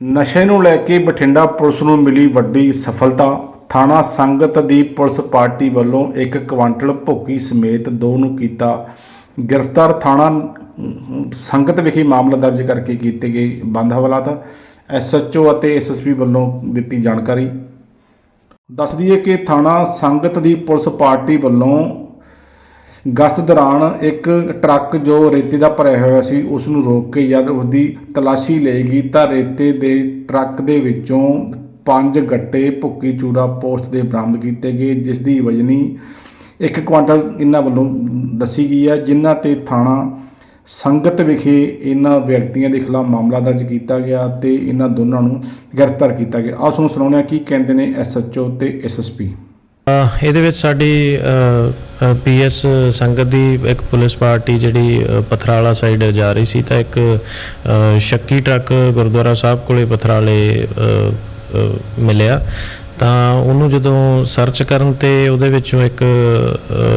ਨਸ਼ੇ ਨੂੰ ਲੈ ਕੇ ਬਠਿੰਡਾ ਪੁਲਿਸ ਨੂੰ ਮਿਲੀ ਵੱਡੀ ਸਫਲਤਾ। ਥਾਣਾ ਸੰਗਤ ਦੀ ਪੁਲਿਸ ਪਾਰਟੀ ਵੱਲੋਂ ਇੱਕ ਕੁਆਂਟਲ ਭੁੱਕੀ ਸਮੇਤ ਦੋ ਨੂੰ ਕੀਤਾ ਗ੍ਰਿਫਤਾਰ। ਥਾਣਾ ਸੰਗਤ ਵਿਖੇ ਮਾਮਲਾ ਦਰਜ ਕਰਕੇ ਕੀਤੇ ਗਏ ਬੰਦ ਹਵਾਲਾਤ। ਐਸਐਚਓ ਅਤੇ ਐਸਐਸਪੀ ਵੱਲੋਂ ਦਿੱਤੀ ਜਾਣਕਾਰੀ। ਦੱਸ ਦਈਏ ਕਿ ਥਾਣਾ ਸੰਗਤ ਦੀ ਪੁਲਿਸ ਪਾਰਟੀ ਵੱਲੋਂ ਗਸ਼ਤ ਦੌਰਾਨ ਇੱਕ ਟਰੱਕ ਜੋ ਰੇਤੇ ਦਾ ਭਰਿਆ ਹੋਇਆ ਸੀ, ਉਸ ਨੂੰ ਰੋਕ ਕੇ ਜਦ ਉਸਦੀ ਤਲਾਸ਼ੀ ਲਈ ਗਈ ਤਾਂ ਰੇਤੇ ਦੇ ਟਰੱਕ ਦੇ ਵਿੱਚੋਂ ਪੰਜ ਗੱਟੇ ਭੁੱਕੀ ਚੂਰਾ ਪੋਸਟ ਦੇ ਬਰਾਮਦ ਕੀਤੇ ਗਏ, ਜਿਸ ਦੀ ਵਜਨੀ ਇੱਕ ਕੁਆਂਟਲ ਇਹਨਾਂ ਵੱਲੋਂ ਦੱਸੀ ਗਈ ਹੈ, ਜਿਨ੍ਹਾਂ ਤੇ ਥਾਣਾ ਸੰਗਤ ਵਿਖੇ ਇਹਨਾਂ ਵਿਅਕਤੀਆਂ ਦੇ ਖਿਲਾਫ ਮਾਮਲਾ ਦਰਜ ਕੀਤਾ ਗਿਆ ਤੇ ਇਹਨਾਂ ਦੋਨਾਂ ਨੂੰ ਗ੍ਰਿਫਤਾਰ ਕੀਤਾ ਗਿਆ। ਆਓ ਤੁਹਾਨੂੰ ਸੁਣਾਉਂਦੇ ਹਾਂ ਕੀ ਕਹਿੰਦੇ ਨੇ ਐਸਐਚਓ ਤੇ ਐਸਐਸਪੀ ਅਹ ਇਹਦੇ ਵਿੱਚ ਸਾਡੀ ਪੀਐਸ ਸੰਗਤ ਦੀ ਇੱਕ ਪੁਲਿਸ ਪਾਰਟੀ ਜਿਹੜੀ ਪਥਰਾਲਾ ਸਾਈਡ ਜਾ ਰਹੀ ਸੀ ਤਾਂ ਇੱਕ ਸ਼ੱਕੀ ਟਰੱਕ ਗੁਰਦੁਆਰਾ ਸਾਹਿਬ ਕੋਲੇ ਪਥਰਾਲੇ ਮਿਲਿਆ। ਤਾਂ ਉਹਨੂੰ ਜਦੋਂ ਸਰਚ ਕਰਨ ਤੇ ਉਹਦੇ ਵਿੱਚੋਂ ਇੱਕ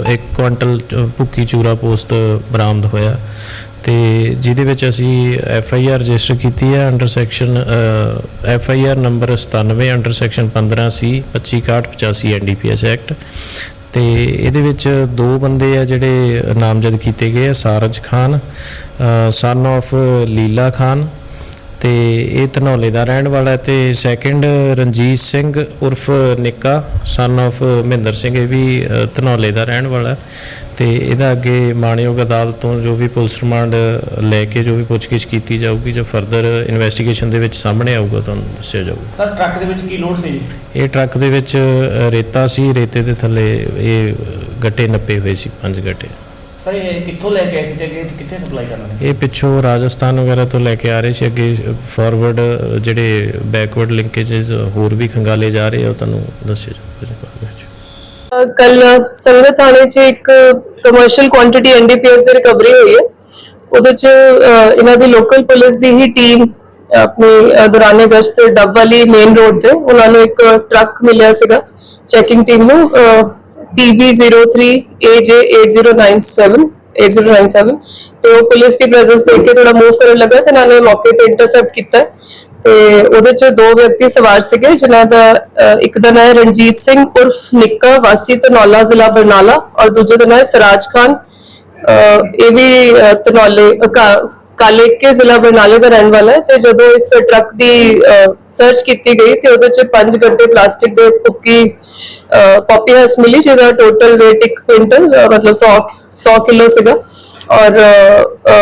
ਇੱਕ ਕੁਆਂਟਲ ਭੁੱਕੀ ਚੂਰਾ ਪੋਸਟ ਬਰਾਮਦ ਹੋਇਆ। ਤੇ ਜਿਹਦੇ ਵਿੱਚ ਅਸੀਂ ਐਫ ਆਈ ਆਰ ਰਜਿਸਟਰ ਕੀਤੀ ਹੈ under section F I R number 97 under section 15 C 256185 N D P S act. ਤੇ ਇਹਦੇ ਵਿੱਚ ਦੋ ਬੰਦੇ ਆ ਜਿਹੜੇ ਨਾਮਜ਼ਦ ਕੀਤੇ ਗਏ ਆ, ਸਾਰਜ ਖਾਨ ਸਨ of ਲੀਲਾ ਖਾਨ ਤੇ ਇਹ ਧਨੌਲੇ ਦਾ ਰਹਿਣ ਵਾਲਾ ਹੈ ਤੇ ਸੈਕੰਡ ਰਣਜੀਤ ਸਿੰਘ ਉਰਫ ਨਿੱਕਾ ਸਨ of ਮਹਿੰਦਰ ਸਿੰਘ ਇਹ ਵੀ ਧਨੌਲੇ ਦਾ ਰਹਿਣ ਵਾਲਾ ਤੇ ਇਹਦਾ ਅੱਗੇ ਮਾਣਯੋਗ ਅਦਾਲਤ ਤੋਂ ਜੋ ਵੀ ਪੁਲਿਸ ਰਿਮਾਂਡ ਲੈ ਕੇ ਜੋ ਵੀ ਪੁੱਛਗਿੱਛ ਕੀਤੀ ਜਾਊਗੀ ਜੋ ਫਰਦਰ ਇਨਵੈਸਟੀਗੇਸ਼ਨ ਦੇ ਵਿੱਚ ਸਾਹਮਣੇ ਆਊਗਾ ਤੁਹਾਨੂੰ ਦੱਸਿਆ ਜਾਊਗਾ। ਸਰ ਟਰੱਕ ਦੇ ਵਿੱਚ ਕੀ ਲੋਡ ਸੀ ਜੀ? ਇਹ ਟਰੱਕ ਦੇ ਵਿੱਚ ਰੇਤਾ ਸੀ ਰੇਤੇ ਦੇ ਥੱਲੇ ਇਹ ਗੱਟੇ ਨੱਪੇ ਹੋਏ ਸੀ ਪੰਜ ਗੱਟੇ। ਸਰ ਇਹ ਕਿੱਥੋਂ ਲੈ ਕੇ ਆਏ ਸੀ ਤੇ ਅੱਗੇ ਕਿੱਥੇ ਸਪਲਾਈ ਕਰਨਾ ਸੀ? ਇਹ ਪਿੱਛੋਂ ਰਾਜਸਥਾਨ ਵਗੈਰਾ ਤੋਂ ਲੈ ਕੇ ਆ ਰਹੇ ਸੀ। ਅੱਗੇ ਫਾਰਵਰਡ ਜਿਹੜੇ ਬੈਕਵਰਡ ਲਿੰਕੇजेस ਹੋਰ ਵੀ ਖੰਗਾਲੇ ਜਾ ਰਹੇ ਆ ਉਹ ਤੁਹਾਨੂੰ ਦੱਸਿਆ ਜਾਊਗਾ ਕੱਲ ਸੰਗਤ ਥਾਣੇ 'ਚ ਇੱਕ ਕਮਰਸ਼ੀਅਲ ਕੁਆਂਟੀਟੀ ਐਨਡੀਪੀਐਸ ਦੀ ਰਿਕਵਰੀ ਹੋਈ ਹੈ। ਉਹਦੇ 'ਚ ਇਹਨਾਂ ਦੀ ਲੋਕਲ ਪੁਲਿਸ ਦੀ ਹੀ ਟੀਮ ਆਪਣੀ ਦੌਰਾਨੇ ਗਸ਼ਤ ਡੱਬ ਵਾਲੀ ਮੇਨ ਰੋਡ ਤੇ ਉਹਨਾਂ ਨੂੰ ਇੱਕ ਟਰੱਕ ਮਿਲਿਆ ਸੀਗਾ। ਚੈਕਿੰਗ ਟੀਮ ਨੂੰ TB03AJ8097 8097 ਤੇ ਉਹ ਪੁਲਿਸ ਦੀ ਪ੍ਰੈਜ਼ੈਂਸ ਦੇਖ ਕੇ ਥੋੜਾ ਮੂਵ ਕਰਨ ਲੱਗਾ ਤੇ ਨਾਲੇ ਮੌਕੇ ਤੇ ਇੰਟਰਸੈਪਟ ਕੀਤਾ। ਤੇ ਉਹਦੇ ਚ ਦੋ ਵਿਅਕਤੀ ਸਵਾਰ ਸੀਗੇ ਜਿਨ੍ਹਾਂ ਦਾ ਇੱਕ ਦਾ ਨਾਮ ਹੈ ਰਣਜੀਤ ਸਿੰਘ ਉਰਫ ਨਿੱਕਾ ਵਾਸੀ ਧਨੌਲਾ ਜ਼ਿਲ੍ਹਾ ਬਰਨਾਲਾ ਔਰ ਦੂਜੇ ਦਾ ਨਾਮ ਹੈ ਸਰਾਜ ਖਾਨ। ਇਹ ਵੀ ਅਹ, ਕਾਲੇਕ ਕੇ ਜ਼ਿਲ੍ਹਾ ਬਰਨਾਲੇ ਦਾ ਰਹਿਣ ਵਾਲਾ ਹੈ ਤੇ ਜਦੋਂ ਇਸ ਟਰੱਕ ਦੀ ਸਰਚ ਕੀਤੀ ਗਈ ਤੇ ਉਹਦੇ ਚ 5 ਗੱਡੇ ਪਲਾਸਟਿਕ ਦੇ ਕੁੱਕੀ ਪੌਪੀ ਹਸ ਮਿਲੀ ਜਿਹਦਾ ਟੋਟਲ weight 1 ਕੁਇੰਟਲ ਮਤਲਬ 100 100 ਕਿਲੋ ਸੀਗਾ। ਔਰ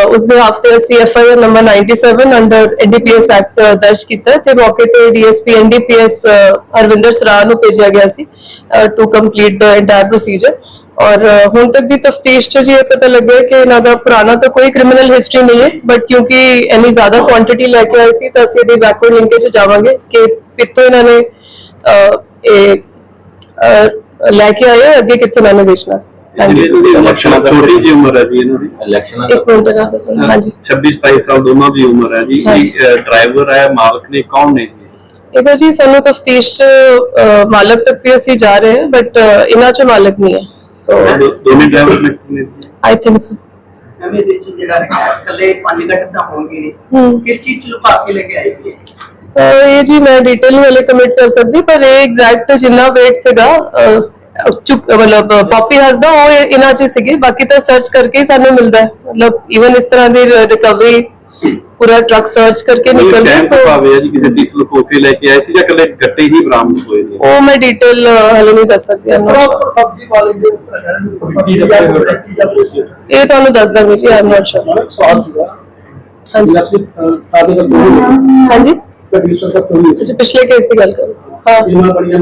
ਉਸ ਦੇ ਹਫ਼ਤੇ ਅਸੀਂ F I R number 97 under NDPS act ਦਰਜ ਕੀਤਾ ਤੇ ਮੌਕੇ ਤੇ ਡੀਐਸਪੀ ਐਨਡੀਪੀਐਸ ਅਰਵਿੰਦਰ ਸਰਾਹ ਨੂੰ ਭੇਜਿਆ ਗਿਆ ਸੀ ਟੂ ਕੰਪਲੀਟ ਦਾ ਐਂਟਾਇਰ ਪ੍ਰੋਸੀਜਰ ਔਰ ਹੁਣ ਤੱਕ ਦੀ ਤਫਤੀਸ਼ 'ਚ ਜੀ ਇਹ ਪਤਾ ਲੱਗਿਆ ਕਿ ਇਹਨਾਂ ਦਾ ਪੁਰਾਣਾ ਤਾਂ ਕੋਈ ਕ੍ਰਿਮੀਨਲ ਹਿਸਟਰੀ ਨਹੀਂ ਹੈ ਬਟ ਕਿਉਂਕਿ ਇੰਨੀ ਜ਼ਿਆਦਾ ਕੁਆਂਟੀਟੀ ਲੈ ਕੇ ਆਏ ਸੀ ਤਾਂ ਅਸੀਂ ਇਹਦੀ ਬੈਕਵਰਡ ਲਿੰਕੇਜ 'ਚ ਜਾਵਾਂਗੇ ਕਿ ਕਿੱਥੋਂ ਇਹਨਾਂ ਨੇ ਅ, ਇਹ ਲੈ ਕੇ ਆਏ ਅੱਗੇ ਕਿੱਥੋਂ ਇਹਨਾਂ ਨੇ ਵੇਚਣਾ ਸੀ। ਇਲੈਕਸ਼ਨ ਛੋਟੀ ਜੀ ਉਮਰ ਹੈ ਜੀ ਇਹਨਾਂ ਦੀ। ਇਲੈਕਸ਼ਨਾਂ ਇੱਕ ਮਿੰਟ ਦਾ ਦੱਸੋ ਹਾਂਜੀ। 26 27 ਸਾਲ ਦੋਨਾਂ ਦੀ ਉਮਰ ਹੈ ਜੀ। ਹਾਂਜੀ। ਡਰਾਈਵਰ ਹੈ ਮਾਲਕ ਨੇ ਕੌਣ ਨੇ ਜੀ? ਇਹਦਾ ਜੀ ਸਾਨੂੰ ਤਫਤੀਸ਼ ਚ ਮਾਲਕ ਤੱਕ ਵੀ ਅਸੀਂ ਜਾ ਰਹੇ ਹਾਂ ਬਟ ਇਹਨਾਂ ਚ ਮਾਲਕ ਨਹੀਂ ਹੈ। ਸੋ ਦੋ- ਦੋਨੇ ਡਰਾਈਵਰ ਨੇ ਨੇ। ਜੀ? ਆਈ ਥਿੰਕ ਸੋ ਐਵੇਂ ਦੇ ਚ ਜਿਹੜਾ ਹੈ ਇਕੱਲੇ ਪੰਜ ਘੰਟੇ ਤਾਂ ਹੋਣਗੇ ਨਹੀਂ। ਹਮ ਕਿਸ ਚੀਜ਼ ਚ ਲੁਕਾ ਕੇ ਲੈ ਕੇ ਆਏ ਸੀ? ਇਹ ਜੀ ਮੈਂ ਡਿਟੇਲ ਵਾਲੇ ਕਮਿਟ ਕਰ ਸਕਦੀ ਪਰ ਇਹ ਐਗਜ਼ੈਕਟ ਜਿੰਨਾ weight ਸੀਗਾ ਚੁੱਕ ਮਤਲਬ ਪਾਪੀ ਹੱਸ ਦਾ ਉਹ ਇਹ- ਇਹਨਾਂ ਚ ਹੀ ਸੀਗੇ। ਬਾਕੀ ਤਾਂ ਸਰਚ ਕਰਕੇ ਸਾਨੂੰ ਮਿਲਦਾ ਮਤਲਬ ਇਵਨ ਇਸ ਤਰ੍ਹਾਂ ਦੀ ਰਿਕਵਰੀ ਪੂਰਾ ਟਰੱਕ ਸਰਚ ਕਰਕੇ ਕੋਈ ਨਿਕਲਦਾ ਚੈਨ ਸੋ ਪਾਵੇ ਜੀ ਕਿਸੇ ਚੀਜ਼ ਨੂੰ ਲੁਕੋ ਕੇ ਲੈ ਕੇ ਆਏ ਸੀ ਜਾਂ ਇਕੱਲੇ ਗੱਟੇ ਹੀ ਬਰਾਮਦ ਹੋਏ ਨੇ ਉਹ ਮੈਂ ਡਿਟੇਲ ਹਲੇ ਨਹੀਂ ਦੱਸ ਸਕਦੀ I'm not sure। ਸਬਜ਼ੀ ਵਾਲੇ ਦੇ ਇਹ ਤੁਹਾਨੂੰ ਦੱਸ ਦਾਂਗੇ ਜੀ ਆਈ ਐਮ ਨਾਟ ਸ਼ੋਰ ਸਵਾਲ ਸੀਗਾ ਹਾਂਜੀ ਜਸਵੀਰ ਸਾਡੇ ਦਾ ਕੋਈ ਹਾਂਜੀ ਸਰਵਿਸ ਦਾ ਕੋਈ ਅੱਛਾ ਪਿਛਲੇ ਕੇਸ ਦੀ ਗੱਲ ਕਰੋ ਹਾਂ ਇਹਨਾਂ ਬੜੀਆਂ